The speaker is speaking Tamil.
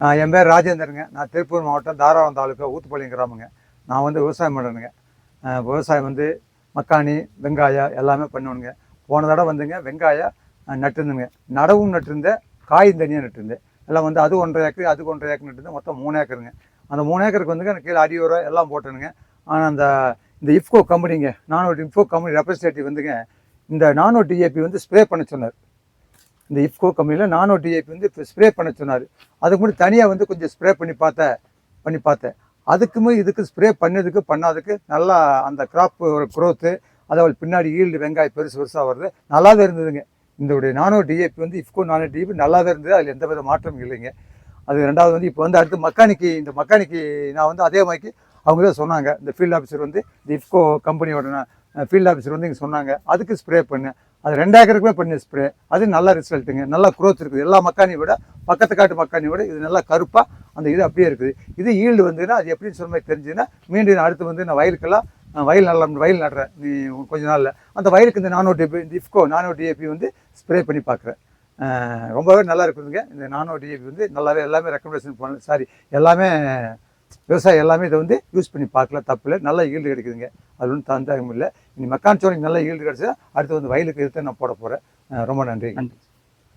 நான் என் பேர் ராஜேந்திரங்க. நான் திருப்பூர் மாவட்டம் தாராளம் தாலுக்கா ஊத்துப்பாளையம் கிராமங்க. நான் வந்து விவசாயம் பண்ணுறேனுங்க விவசாயம் வந்து மக்காணி வெங்காயம் எல்லாமே பண்ணுவேனுங்க. போன தடவை வந்துங்க வெங்காயம் அஹ், நட்டுருந்தேங்க நடவும் நட்டிருந்தேன் காயும் தனியாக நட்டுருந்தேன். எல்லாம் வந்து அது ஒன்றரை ஏக்கர் அதுக்கு ஒன்றரை ஏக்கர் நட்டுருந்தேன். மொத்தம் மூணு ஏக்கருங்க. அந்த மூணு ஏக்கருக்கு வந்துங்க எனக்கு கீழே அடி எல்லாம் போட்டேனுங்க. ஆனால் அந்த இந்த இஃப்கோ கம்பெனிங்க நானூறு இஃப்கோ கம்பெனி ரெப்ரஸன்டேட்டிவ் வந்துங்க இந்த நானோ டிஏபி வந்து ஸ்ப்ரே பண்ண சொன்னார். இந்த இஃப்கோ கம்பெனியில் நானோ டிஐபி வந்து ஸ்ப்ரே பண்ண சொன்னார். அதுக்கு முன்னாடி தனியாக வந்து கொஞ்சம் ஸ்ப்ரே பண்ணி பார்த்தேன் பண்ணி பார்த்தேன். அதுக்குமே இதுக்கு ஸ்ப்ரே பண்ணதுக்கு பண்ணாததுக்கு நல்லா அந்த கிராப் ஒரு க்ரோத்து அதாவது பின்னாடி ஈல்டு வெங்காயம் பெருசு பெருசாக வருது நல்லாவே இருந்ததுங்க. இந்த உடைய நானோ டிஏபி வந்து இஃப்கோ நானோ டிஏபி நல்லாவே இருந்தது அதில் எந்த வித மாற்றமும் இல்லைங்க. அது ரெண்டாவது வந்து இப்போ வந்து அடுத்து மக்கானிக்கு இந்த மக்கானிக்கு நான் வந்து அதே மாதிரிக்கு அவங்க தான் சொன்னாங்க. இந்த ஃபீல்டு ஆஃபீஸர் வந்து இந்த இஃப்கோ கம்பெனியோட ஃபீல்டு ஆஃபீஸர் வந்து இங்கே சொன்னாங்க. அதுக்கு ஸ்ப்ரே பண்ணேன். அது ரெண்டாயிரக்குமே ஏக்கருக்குமே பண்ண ஸ்ப்ரே அது நல்ல ரிசல்ட்டுங்க நல்லா க்ரோத் இருக்குது. எல்லா மக்கானியை விட பக்கத்து காட்டு மக்கானியை விட இது நல்லா கருப்பாக அந்த இது அப்படியே இருக்குது. இது ஈல்டு வந்துன்னா அது எப்படின்னு சொல்ல மாதிரி தெரிஞ்சுன்னா மீண்டும் நான் அடுத்து வந்து நான் வயலுக்கெல்லாம் வயல் நடலாம் வயல் நடுறேன். நீ கொஞ்ச நாளில். அந்த வயலுக்கு இந்த நானோ டிபி இந்த இஃப்கோ நானோ டிஏபி வந்து ஸ்ப்ரே பண்ணி பார்க்குறேன் ரொம்பவே நல்லா இருக்குதுங்க. இந்த நானோ டிஏபி வந்து நல்லாவே எல்லாமே ரெக்கமெண்டேஷன் பண்ண சாரி எல்லாமே விவசாயம் எல்லாமே இதை வந்து யூஸ் பண்ணி பார்க்கல தப்பு இல்லை நல்ல ஈல்டு கிடைக்குதுங்க. அது ஒன்றும் தந்தாகம் இல்லை. இனி மக்கான் சோளைக்கு நல்ல ஈல்டு கிடச்சா அடுத்து வந்து வயலுக்கு எடுத்து நான் போட போகிறேன் ரொம்ப நன்றி நன்றி.